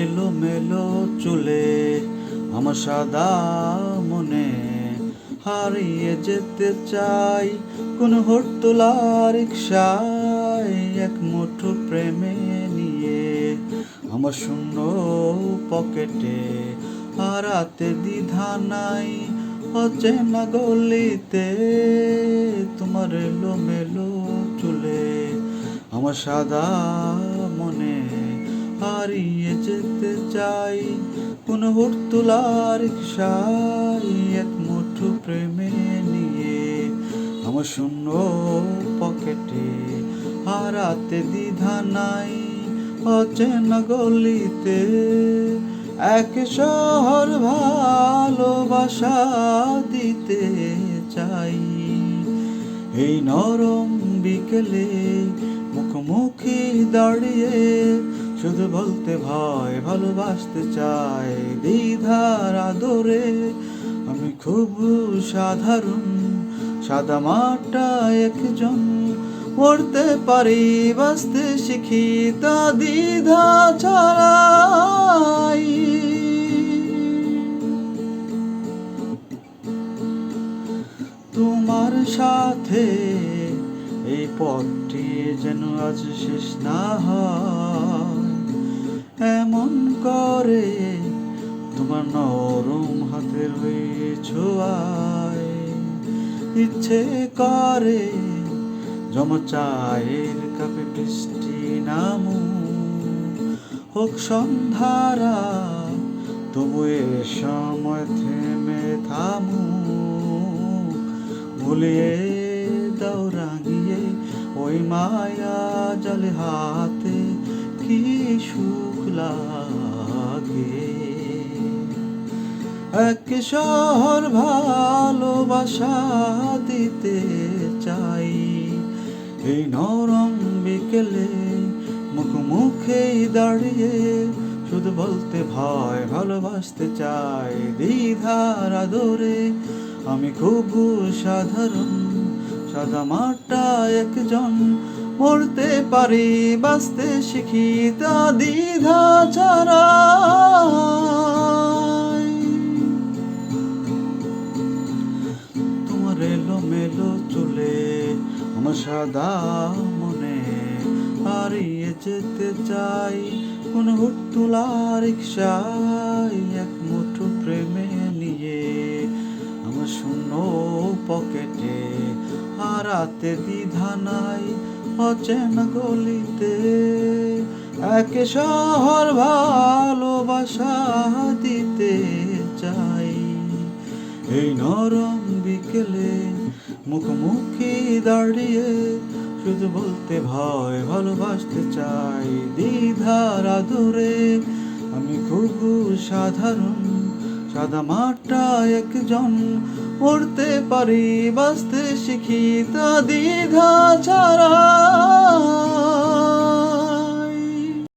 এলো মেলো চুলে আমার সাদা মনে হারিয়ে যেতে চাই কোন হরতলা রিক্সায় এক মুঠো প্রেমে নিয়ে। আমার শূন্য পকেটে হারাতে দ্বিধা নাই, অচেনা গলিতে তোমার এলো মেলো চুলে আমার সাদা হারিয়ে যেতে চাই। কোন হুড়তুলা রিক্সায় এক মুঠো প্রেমে নিয়ে আমার শূন্য পকেটে হারাতে দ্বিধা নাই। অচেনা গলিতে এক শহর ভালোবাসা দিতে চাই। এই নরম বিকেলে মুখোমুখি দাঁড়িয়ে শুধু বলতে ভয়, ভালোবাসতে চাই দ্বিধার আদরে। আমি খুব সাধারণ, সাদা মাটা একজন। পড়তে পারি, বাঁচতে শিখি, তা দ্বিধা ছাড়াই। তোমার সাথে এই পথটি যেন আজ শেষ না হয়। করে তোমার নরম হাতের ওই ছোঁয়ায়। ইচ্ছে করে জমা চায়ের কাপে বৃষ্টি নামু হোক সন্ধারা তবু এ সময় থেমে থামু ভুলিয়ে দাও রাঙিয়ে ওই মায়া জলে হাতে কি সুখ লাগে। এক শহর ভালোবাসা দিতে চাই। এই নরম বিকেলে মুখ মুখে দাঁড়িয়ে শুধু বলতে ভয়, ভালোবাসতে চাই। দ্বিধার আদরে আমি খুব সাধারণ, সাদা মাটা একজন মরতে পারি, বাঁচতে শিখি তা দ্বিধা ছাড়া তোমার এলো মেলো চুলে, আমার সাদা মনে হারিয়ে যেতে চাই। কোন হুটতুলা রিক্সায় এক মুঠো প্রেমে নিয়ে, আমার শূন্য পকেটে হারাতে দ্বিধা নাই। অচেনা গলিতে। এক শহর ভালোবাসা দিতে চাই। এই নরম বিকেলে মুখোমুখি দাঁড়িয়ে শুধু বলতে ভয় ভালোবাসতে চাই। দ্বিধার আদরে আমি খুব সাধারণ সাদা মাটা একজন পড়তে পারি বাঁচতে শিখি তা দ্বিধা ছাড়া।